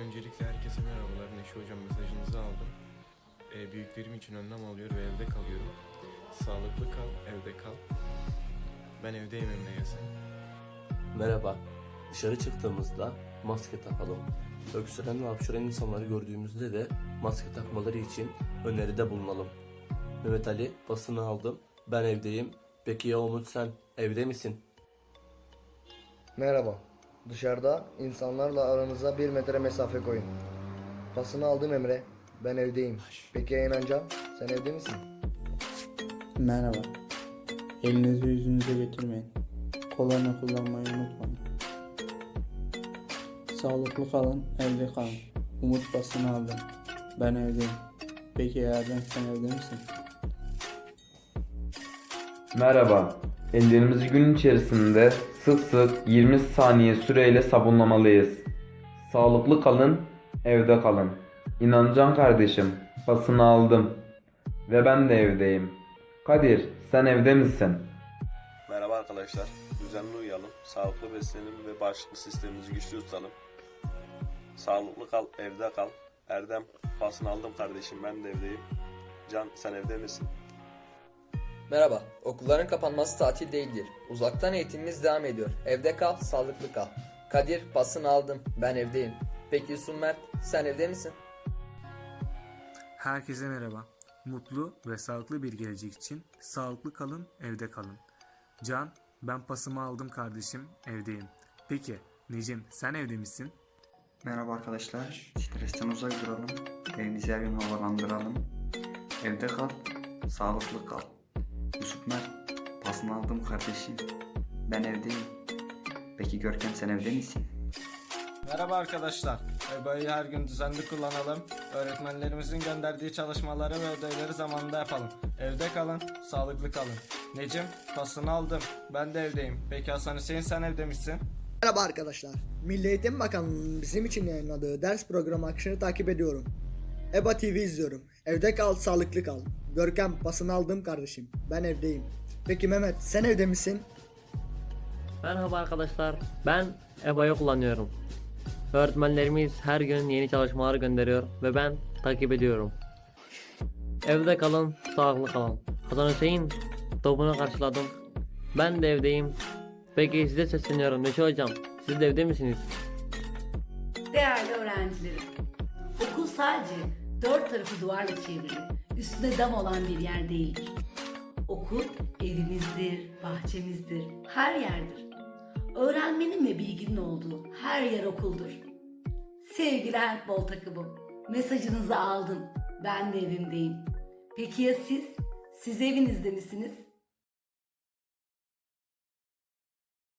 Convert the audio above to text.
Öncelikle herkese merhabalar. Neşe Hocam mesajınızı aldım. Ee, büyüklerim için önlem alıyor ve evde kalıyorum. Sağlıklı kal, evde kal. Ben evdeyim Emre sen. Merhaba. Dışarı çıktığımızda maske takalım. Öksüren ve hapşuran insanları gördüğümüzde de maske takmaları için öneride bulunalım. Mehmet Ali basını aldım. Ben evdeyim. Peki ya Umut sen evde misin? Merhaba. Dışarıda insanlarla aranıza bir metre mesafe koyun. Pasını aldım Emre. Ben evdeyim. Peki ya İnancan? Sen evde misin? Merhaba. Elinizi yüzünüze getirmeyin. Kolonya kullanmayı unutmayın. Sağlıklı kalın, evde kalın. Umut basını aldım. Ben evdeyim. Peki ya Erdem sen evde misin? Merhaba. Ellerimizi gün içerisinde sık sık 20 saniye süreyle sabunlamalıyız. Sağlıklı kalın, evde kalın. İnancan kardeşim, pasını aldım. Ve ben de evdeyim. Kadir, sen evde misin? Merhaba arkadaşlar. Düzenli uyuyalım, sağlıklı beslenelim ve bağışıklık sistemimizi güçlü tutalım. Sağlıklı kal, evde kal. Erdem, pasını aldım kardeşim ben de evdeyim. Can, sen evde misin? Merhaba, okulların kapanması tatil değildir. Uzaktan eğitimimiz devam ediyor. Evde kal, sağlıklı kal. Kadir, pasını aldım. Ben evdeyim. Peki Yusuf Mert, sen evde misin? Herkese merhaba. Mutlu ve sağlıklı bir gelecek için sağlıklı kalın, evde kalın. Can, ben pasımı aldım kardeşim, evdeyim. Peki, Necim sen evde misin? Merhaba arkadaşlar. Stresten uzak duralım. Evimizi her gün havalandıralım. Evde kal. Sağlıklı kal. Yusuf Mert. Pasını aldım kardeşim. Ben evdeyim. Peki Görkem sen evde misin? Merhaba arkadaşlar. EBA'yı her gün düzenli kullanalım. Öğretmenlerimizin gönderdiği çalışmaları ve ödevleri zamanında yapalım. Evde kalın, sağlıklı kalın. Necim, pasını aldım. Ben de evdeyim. Peki Hasan Hüseyin sen evde misin? Merhaba arkadaşlar. Milli Eğitim Bakanlığı'nın bizim için yayınladığı ders programı akışını takip ediyorum. EBA TV izliyorum. Evde kal, sağlıklı kal. Görkem, pasını aldım kardeşim. Ben evdeyim. Peki Mehmet, sen evde misin? Merhaba arkadaşlar. Ben EBA'yı kullanıyorum. Öğretmenlerimiz her gün yeni çalışmalar gönderiyor ve ben takip ediyorum. Evde kalın, sağlıklı kalın. Hasan Hüseyin topunu karşıladım. Ben de evdeyim. Peki size sesleniyorum Neşe Hocam. Siz de evde misiniz? Değerli öğrencilerim, okul sadece dört tarafı duvarla çevrili, üstüne dam olan bir yer değildir. Okul evimizdir, bahçemizdir, her yerdir. Öğrenmenin ve bilginin olduğu her yer okuldur. Sevgili handbol takımım, mesajınızı aldım. Ben de evimdeyim. Peki ya siz? Siz evinizde misiniz?